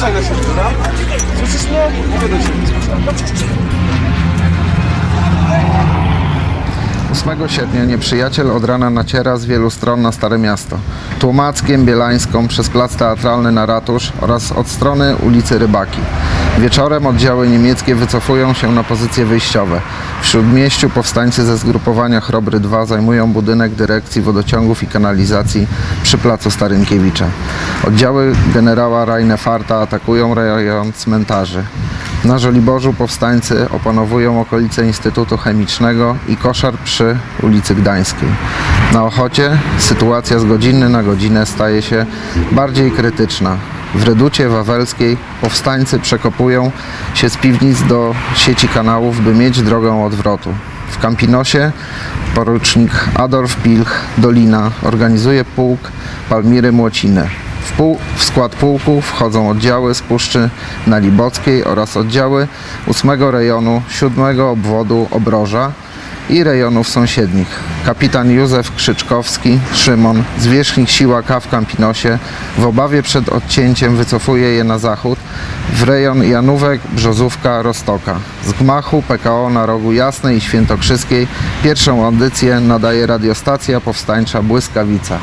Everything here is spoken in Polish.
Uważaj na? Słyszysz mnie? Mówię do ciebie. 8 sierpnia nieprzyjaciel od rana naciera z wielu stron na Stare Miasto. Tłumackiem, Bielańską, przez plac teatralny na ratusz oraz od strony ulicy Rybaki. Wieczorem oddziały niemieckie wycofują się na pozycje wyjściowe. W Śródmieściu powstańcy ze zgrupowania Chrobry 2 zajmują budynek dyrekcji wodociągów i kanalizacji przy placu Starynkiewicza. Oddziały generała Reinefarta atakują rejon cmentarzy. Na Żoliborzu powstańcy opanowują okolice Instytutu Chemicznego i koszar przy ulicy Gdańskiej. Na Ochocie sytuacja z godziny na godzinę staje się bardziej krytyczna. W Reducie Wawelskiej powstańcy przekopują się z piwnic do sieci kanałów, by mieć drogę odwrotu. W Campinosie porucznik Adolf Pilch Dolina organizuje pułk Palmiry Młociny. W, pół, w skład pułku wchodzą oddziały z Puszczy Nalibockiej oraz oddziały 8 rejonu 7 obwodu Obroża i rejonów sąsiednich. Kapitan Józef Krzyczkowski, Szymon, zwierzchnik sił AK w Campinosie, w obawie przed odcięciem wycofuje je na zachód w rejon Janówek, Brzozówka, Rostoka. Z gmachu PKO na rogu Jasnej i Świętokrzyskiej pierwszą audycję nadaje radiostacja powstańcza Błyskawica.